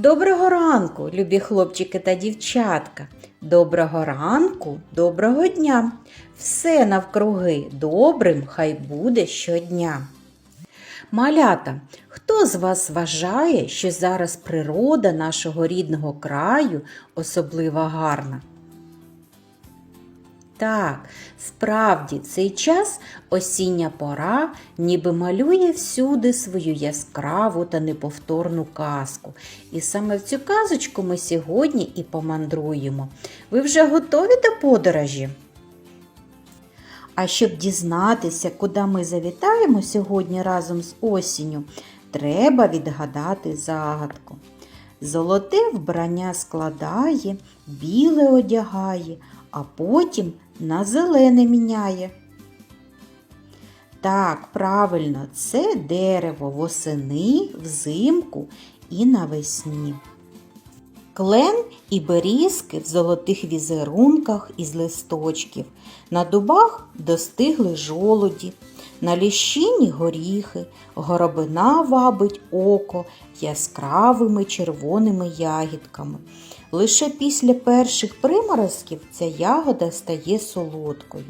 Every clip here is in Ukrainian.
Доброго ранку, любі хлопчики та дівчатка. Доброго ранку, доброго дня. Все навкруги добрим хай буде щодня. Малята, хто з вас вважає, що зараз природа нашого рідного краю особливо гарна? Так, справді цей час осіння пора ніби малює всюди свою яскраву та неповторну казку. І саме в цю казочку ми сьогодні і помандруємо. Ви вже готові до подорожі? А щоб дізнатися, куди ми завітаємо сьогодні разом з осінню, треба відгадати загадку. Золоте вбрання складає, біле одягає, а потім на зелене міняє. Так, правильно, це дерево восени, взимку і навесні. Клен і берізки в золотих візерунках із листочків, на дубах достигли жолуді, на ліщині горіхи, горобина вабить око яскравими червоними ягідками. Лише після перших приморозків ця ягода стає солодкою.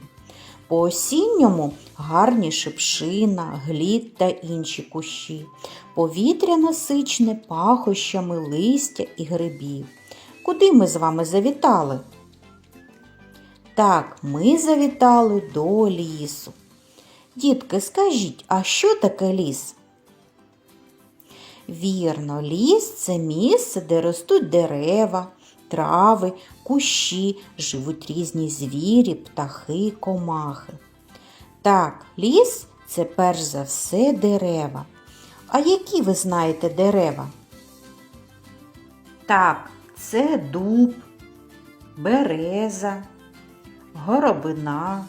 По осінньому гарні шипшина, глід та інші кущі. Повітря насичне пахощами листя і грибів. Куди ми з вами завітали? Так, ми завітали до лісу. Дітки, скажіть, а що таке ліс? Вірно, ліс це місце, де ростуть дерева, трави, кущі, живуть різні звірі, птахи, комахи. Так, ліс це перш за все дерева. А які ви знаєте дерева? Так, це дуб, береза, горобина,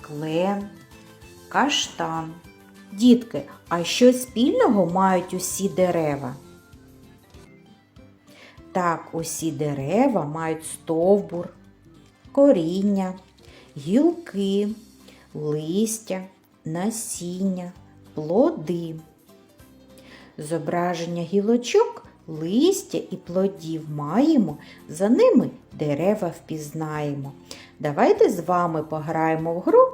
клен, каштан. Дітки, а що спільного мають усі дерева? Так, усі дерева мають стовбур, коріння, гілки, листя, насіння, плоди. Зображення гілочок, листя і плодів маємо, за ними дерева впізнаємо. Давайте з вами пограємо в гру,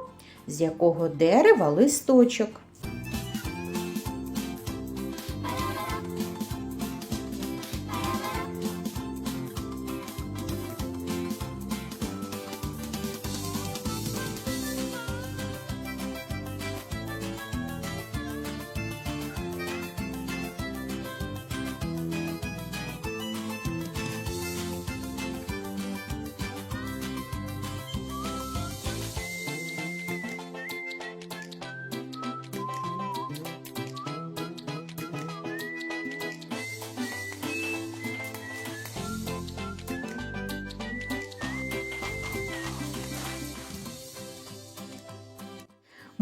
з якого дерева листочок.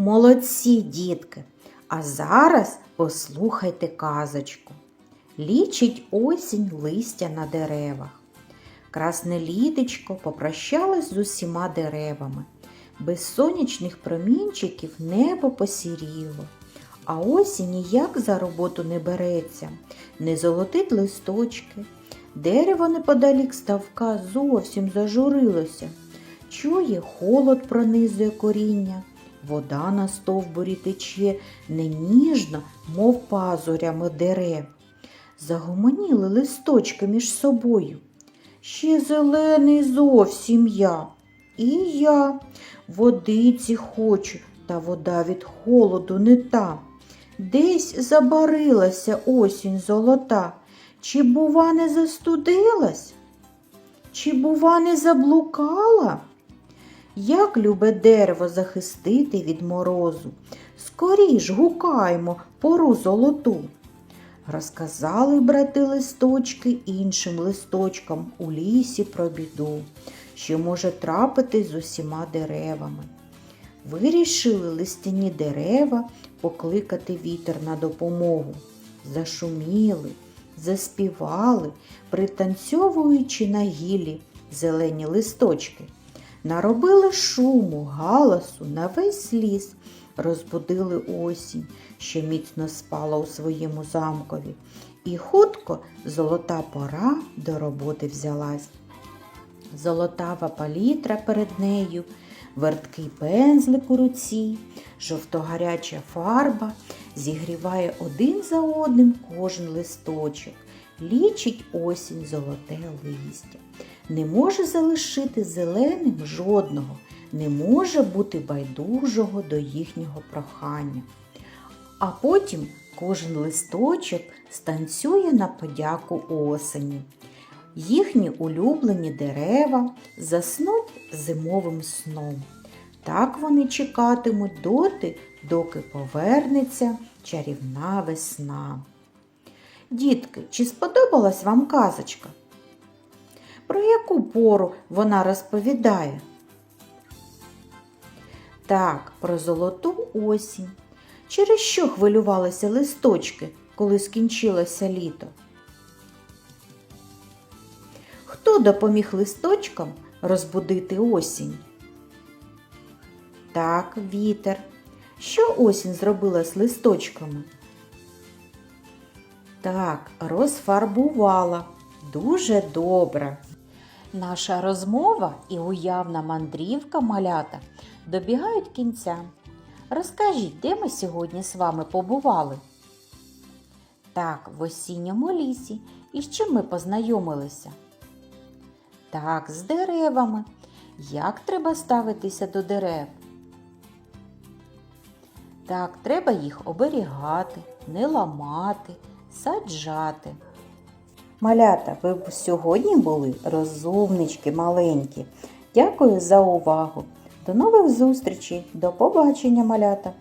Молодці, дітки! А зараз послухайте казочку. Лічить осінь листя на деревах. Красне літочко попрощалось з усіма деревами. Без сонячних промінчиків небо посіріло. А осінь ніяк за роботу не береться, не золотить листочки. Дерево неподалік ставка зовсім зажурилося. Чує, холод пронизує коріння. Вода на стовбурі тече не ніжно, мов пазурями дерев. Загомоніли листочки між собою. Ще зелений зовсім я. І я водиці хочу, та вода від холоду не та. Десь забарилася осінь золота. Чи, бува, не застудилась? Чи, бува, не заблукала? Як любе дерево захистити від морозу? Скоріш гукаймо пору золоту. Розказали брати листочки іншим листочкам у лісі про біду, що може трапити з усіма деревами. Вирішили листяні дерева покликати вітер на допомогу. Зашуміли, заспівали, пританцьовуючи на гілі зелені листочки. Наробили шуму, галасу на весь ліс, розбудили осінь, що міцно спала у своєму замкові, І хутко золота пора до роботи взялась. Золотава палітра перед нею, верткий пензлик у руці, жовтогаряча фарба зігріває один за одним кожен листочок, лічить осінь золоте листя. Не може залишити зеленим жодного, не може бути байдужого до їхнього прохання. А потім кожен листочок станцює на подяку осені. Їхні улюблені дерева заснуть зимовим сном. Так вони чекатимуть доти, доки повернеться чарівна весна. Дітки, чи сподобалась вам казочка? Про яку пору вона розповідає? Так, про золоту осінь. Через що хвилювалися листочки, коли скінчилося літо? Хто допоміг листочкам розбудити осінь? Так, вітер. Що осінь зробила з листочками? Так, розфарбувала. Дуже добре. Наша розмова і уявна мандрівка малята добігають кінця. Розкажіть, де ми сьогодні з вами побували? Так, в осінньому лісі. І з чим ми познайомилися? Так, з деревами. Як треба ставитися до дерев? Так, треба їх оберігати, не ламати, саджати. Малята, ви сьогодні були розумнички маленькі. Дякую за увагу. До нових зустрічей. До побачення, малята!